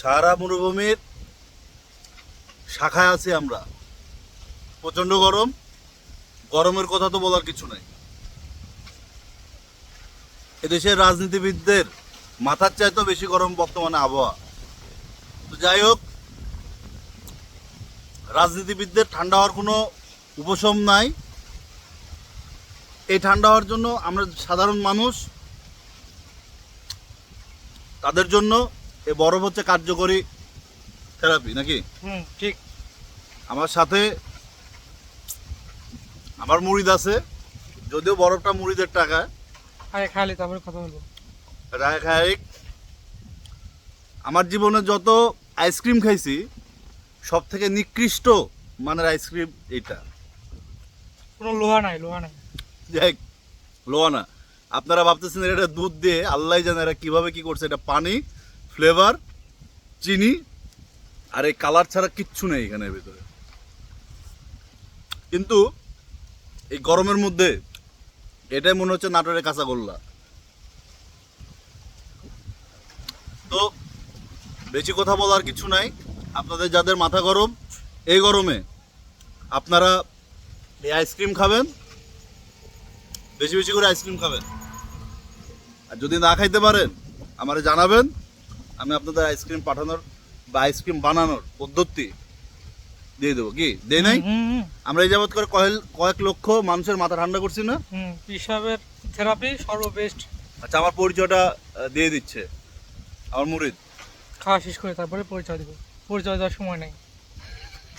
সারা মরুভূমির শাখায় আছি আমরা। প্রচণ্ড গরম। গরমের কথা তো বলার কিছু নাই। এদেশের রাজনীতিবিদদের মাথার চাইতেও বেশি গরম বর্তমানে আবহাওয়া। তো যাই হোক, রাজনীতিবিদদের ঠান্ডা হওয়ার কোনো উপশম নাই। এই ঠান্ডা হওয়ার জন্য আমরা সাধারণ মানুষ, তাদের জন্য এই বরফ হচ্ছে কার্যকরী থেরাপি নাকি? হুম ঠিক। আমার সাথে আমার মুড়িদ আছে যদিও বরফটা মুড়িদের টাকা আগে খালি তারপরে কথা বলব। রায় খায়িক আমার জীবনে যত আইসক্রিম খাইছি সব থেকে নিকৃষ্ট মানের আইসক্রিম এইটা। কোনো লোহা নাই লোহা নাই। যাই হোক, লোয়ানা আপনারা ভাবতেছেন এটা দুধ দিয়ে আল্লাহ জানে এরা কীভাবে কী করছে এটা পানি। ফ্লেভার, চিনি, আর এই কালার ছাড়া কিচ্ছু নেই এখানে ভিতরে। কিন্তু এই গরমের মধ্যে এটাই মনে হচ্ছে নাটোরের কাঁচাগোল্লা। তো বেশি কথা বলার কিছু নাই। আপনাদের যাদের মাথা গরম, এই গরমে আপনারা এই আইসক্রিম খাবেন, বেশি বেশি করে আইসক্রিম খাবেন। আর যদি না খাইতে পারেন, আমারে জানাবেন। আমি আপনাদের আইসক্রিম পাঠানোর বা আইসক্রিম বানানোর পদ্ধতি দিয়ে দেবো। কি? দেয় নাই? আমরা এই যাবৎ করে কয়েক কয়েক লক্ষ মানুষের মাথা ঠান্ডা করছি না? পিসাবের থেরাপি সর্ববেস্ট। আচ্ছা আমার পরিচয়টা দিয়ে দিচ্ছে। আমার মুরিদ। খাওয়া শেষ করে তারপরে পরিচয় দেবো। পরিচয় দেওয়ার সময় নেই।